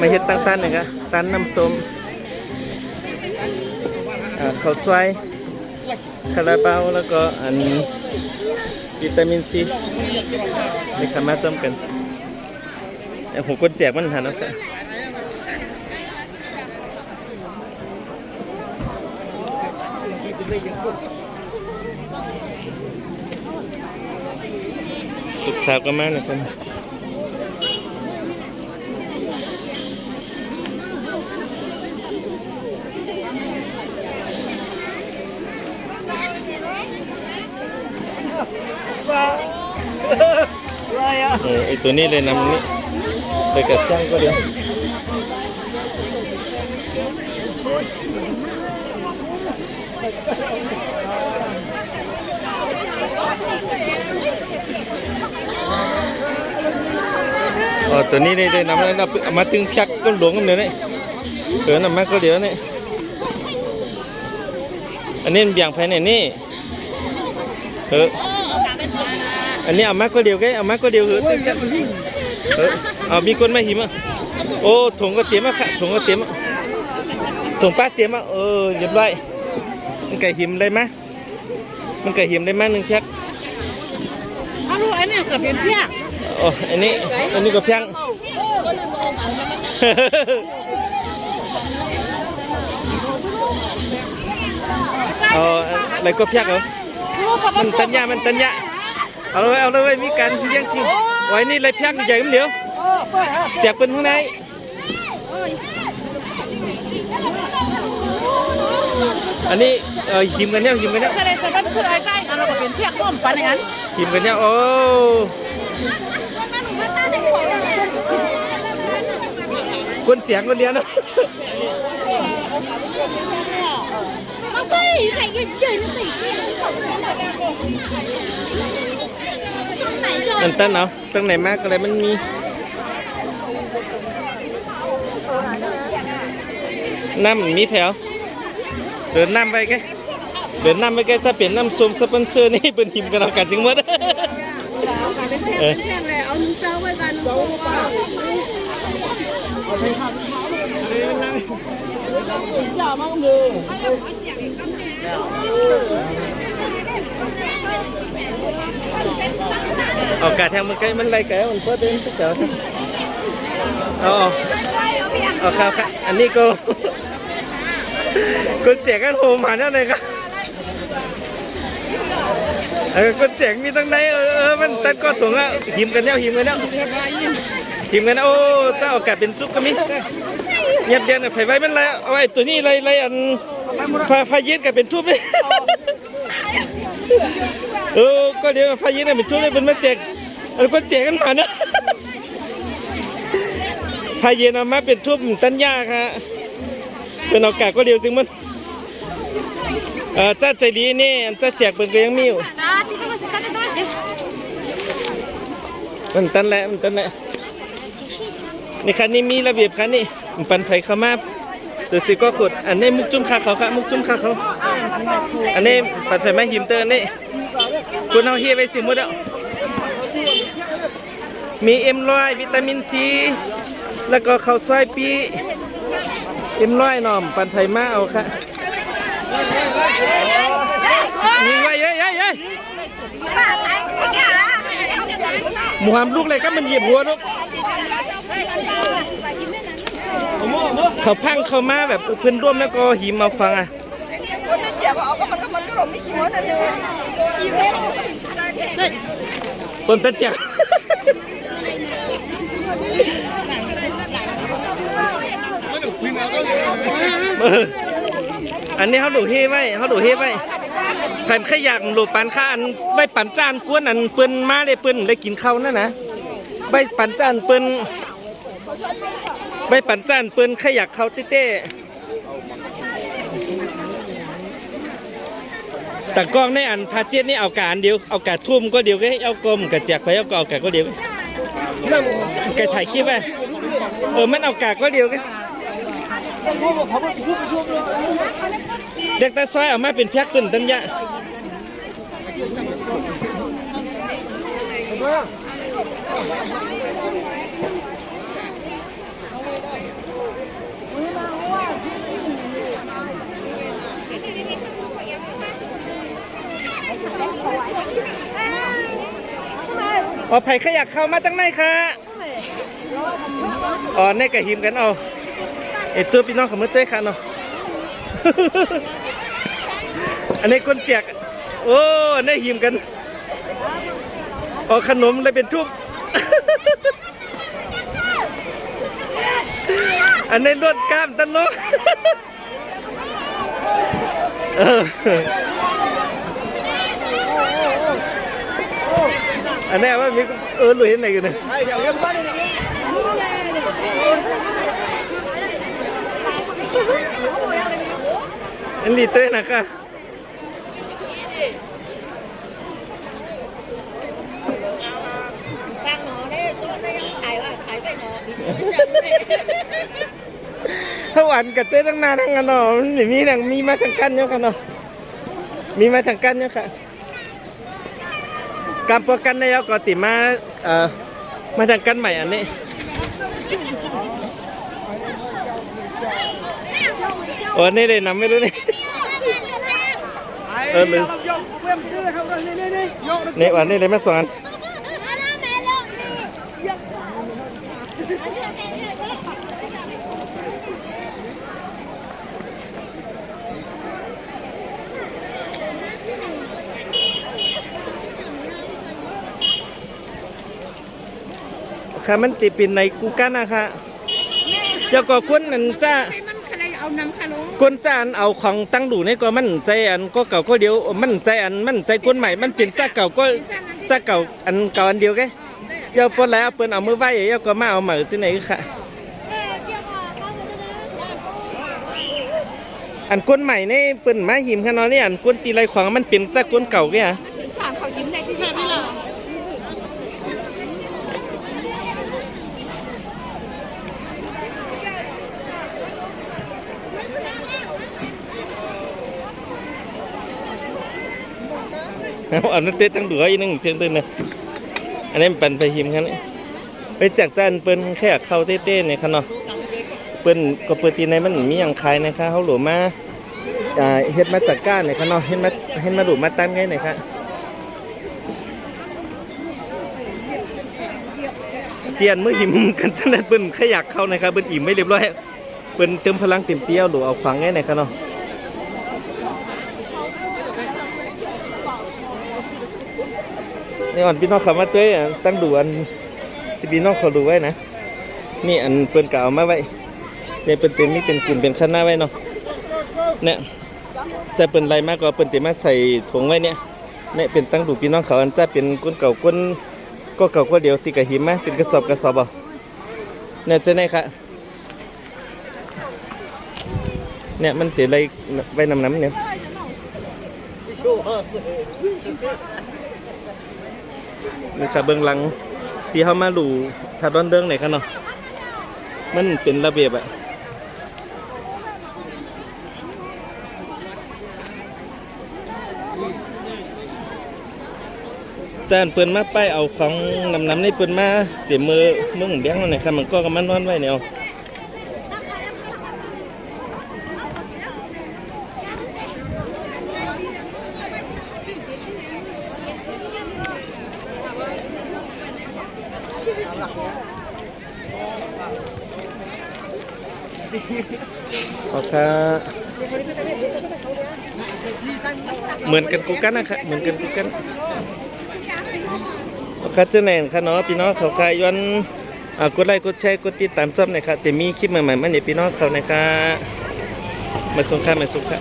มาเฮ็ดตั้งตันหนึ่งอะตันน้ำส้มข้าวซอยคาราบาวแล้วก็อันวิตามินซีในคำมาจอมกันแต่ผมกดแจกมันหันเอาค่ะลูกสาวก็มานะครับ เออไอตัวนี้เลยนำนี้ไปกับช่างก็เดียวอ๋อตัวนี้เลยเลยนำแล้วเอามาตึงชักก็หลวงกันเดี๋ยวนี้เกินนำมาก็เดี๋ยวนี้อันนี้มันเบี่ยงภายในนี่เออ อันนี้เอามากก็เดียวแกเอามากก็เดียวเหอะเออเอามีคนมาหิมอะโอ้ถุงก็เตรียมอะค่ะถุงก็เตรียมอะถุงป้าเตรียมอะเออเรียบร้อยมันไก่หิมได้ไหมมันไก่หิมได้ไหมหนึ่งแพ็คถ้าลูกไอ้เนี่ยเกิดเป็นเพี้ยโอ้อันนี้อันนี้ก็เพียงเอาอะไรก็เพียกเหรอลูกชอบมันตัญญามันตัญญา เอาเลยเอาเลยมีการเลี้ยงสิไว้นี่เลยเพียกใหญ่มันเดียวเออเปิดเออแจกป็นข้างในอันนี้เอ่อหิมกันเนี่ยหิมกันเนี่ยทะเลสาบสุดไอ้ใกล้อันเราก็เป็นเพี้ยร่วมปันอย่างนั้นหิมกันเนี่ยโอ้คนแจกคนเดียวเนาะ nó có gì thầy cái chơi nó tỉ không phải rồi อันตันเนาะตั้งไหนมากอะไรมันมีน้ำมีแผวเดินน้ำไปแกเดินน้ำไปแกจะเปลี่ยนน้ำส้มสปอนเซอร์นี่เป็นหิมกันเอากันจริงหมดเป็นแพงเป็นแพงเลยเอานุ่งเจ้าไว้กันนุ่งโป่งว่าเอากาแทงมันใกล้มั นไรแกมันเพิ่มเดินตุ๊กเจ๋อเอาเอาเอาครับครับอันนี้ก็คนแจกันโหมาเนี่ยเลยครับเออคนแจกมีตั้งไหนเออเออมันตัดก้อนถุงอะหิมกันเนี่ยหิมกันเนี่ยหิมกันเนี่ยโอ้เจ้าโอกาสเป็นซุปก็มีเงียบเดีย็นไฟไว้มันไรเอาไอ้ตัวนี้ไรไรอันไฟไฟเย็นกับเป็นทุบเลย เออ ก็เดี๋ยวไฟยิงน่ะเป็นช่วงนี้เป็นมาแจกแล้วก็แจกันมานะไฟเย็นเอามาเป็นทุบตันยาค่ะเป็นโอกาก็เดียวซึ่งมันเออจ้าใจดีนี่อันจ้าแจกเป็นก็ยังมีอยู่มันตันแหละมันตันแหละนี่คันนี้มีระเบียบคันนี้มันปันไผ่เข้ามาเดี๋ยวสิก็กดอันนี้มุกจุ่มขาเขาค่ะมุกจุ่มขาเขาอันนี้ปัดไฟไม้หิมเตอร์นี่ คุณเอาเฮียไปสิหมดแล้วมีเอ็มร้อยวิตามินซีแล้วก็ข้าวซอยปีเอ็มร้อยหน่อมปันไฟมาเอาค่ะมีไว้เย้ยเย้ยเย้ยหมูหามลูกเลยก็มันเหยียบหัวลูกเขาพังเขามาแบบเพื่อนร่วมแล้วก็หิมเอาฟังอะเจ็บเอาก็มันก็มันก็หลงไม่กี่วันนั่นเอ งต้นตะเจียกอันนี้เขาดูเฮ่ไว้เขาดูเฮ่ไว้แผ่นขยะหลูปันค่าอันไว้ปันจานกวนอันเปิ้นมาเลยเปิ้นเลยกินข้าวนั่นนะไว้ปันจานเปิ้นไว้ปันจานเปิ้นขยะเขาเต้ แต่กล้องในอันพาเจ็ดนี่เอากาอันเดียวเอากาทุ่มก็เดียวก็เอากลมกระแจกไปเอาก็เอากก็เดียวนั่นไก่ถ่ายคลิปไปเออมันเอากาก็เดียวกันเด็กตาซอยเอามาเป็นแพ็กเป็นตันยะ อ๋อไผ่ขยักเข้ามาจังไหนคะอ๋อในกระหิมกันเอาเอ้ตัวพี่น้องของมือเต้ยค่ะเนาะอันนี้คนแจกโอ้อันนี้หิมกันอ๋อขนมเลยเป็นทุบอันนี้นวดกล้ามตันเนาะ อันนี้ว่ามีเออหลุยเห็นไหนกันเนี่ยอันนี้เต้ยนะคะตังหนอได้ตัวได้ยังขายว่าขายไปหนอดิถ้าหวานกับเต้ตั้งนานทั้งกันเนาะมันไม่มีหนังมีมาทางกันเนาะค่ะเนาะมีมาทางกันเนาะค่ะ การประกันในยก็ติมาเอ่อมาทางกันใหม่อันนี้โอ้นี่เลยนำไม่รู้นี่เออเลยนี่วันนี้เลยแม่สอน ค่ะมันติดปินในกูกันนะคะเดี๋ยวก็คนนั้นจ้ามันใครเอานังขนมก้นจานเอาของตั้งดูนี่ก็มั่นใจอันก็เก่าก็เดียวมั่นใจอันมั่นใจก้นใหม่มันเป็นจ้าเก่าก็จ้าเก่าอันเก่าอันเดียวแกเดี๋ยวปนแล้วเปิ้นเอามือไหว้เดี๋ยวก็มาเอาเหมือที่ไหนค่ะอันก้นใหม่นี่เปิ้นมาหิมขนาดนี้อันก้นตีไรขวางมันเป็นจ้าก้นเก่าแกฮะ ถามเขายิ้มได้ที่นี่ล่ะ เอาอันนั้นเต้ตั้งดูอีกนึงเสียงตื่นนะอันนี้เป็นไปหิมคันนี้ไปจากจานเปิ้นแค่เข้าเต้ๆเนี่ยค่ะเนาะเปิ้นก็เปิดตีในมันมีอย่างขายนะคะเขาหลวมาเฮ็ดมาจากก้านเนี่ยค่ะเนาะเฮ็ดมาเฮ็ดมาดูมาตั้มไงหน่ยค่ะเตียนเมื่อหิมกันจังนั้นเปิ้นขยักเข้านะครับเปิ้นอิ่มไม่เรียบร้อยเปิ้นเติมพลังเต็มเตี้ยวหรือเอาขวางไงหน่ยค่ะเนาะ นี่อ่อนพี่น้องเขามาด้วยตั้งดูอันที่พี่น้องเขาดูไว้นะนี่อันเปิ้นกเอามาไว้เนี่ยเปิ้นเต็มมีเป็นกลุ่มเป็นคณะไว้เนาะเนี่ยจะเปิ้นไรมากกว่าเปิ้นเต็มมาใส่ถุงไว้เนี่ยเนี่ยเป็นตั้งดูพี่น้องเขาอันจะเป็นก้นเก่าก้นก็เก่าก็เดียวติกระหิมมเป็นกระสอบกระสอบเอาเนี่ยจะไหนค่ะเนี่ยมันเตีไรไว้นำน้ำเนี่ย นี่ค่ะเบื้องหลังที่เขามาดูถ้าดอนเดิงไหนกันเนาะมันเป็นระเบียบอะจานเปิ้นมาป้ายเอาของนำน้ำในเปิ้นมาเตรียมมือมึงเบี้ยงนั่นนะครับมันก็กำมันนอนไว้เนี่ย โอเคเหมือนกันกูกันนะครับเหมือนกันกูกันครับเจ้าแนนค่ะเนาะพี่น้องเขาคายย้อนกดไลค์กดแชร์กดติดตามชอบนะครับแต่มีคลิปใหม่ๆมาเนี่ยพี่น้องเขานะครับมาส่งค่ะมาส่งค่ะ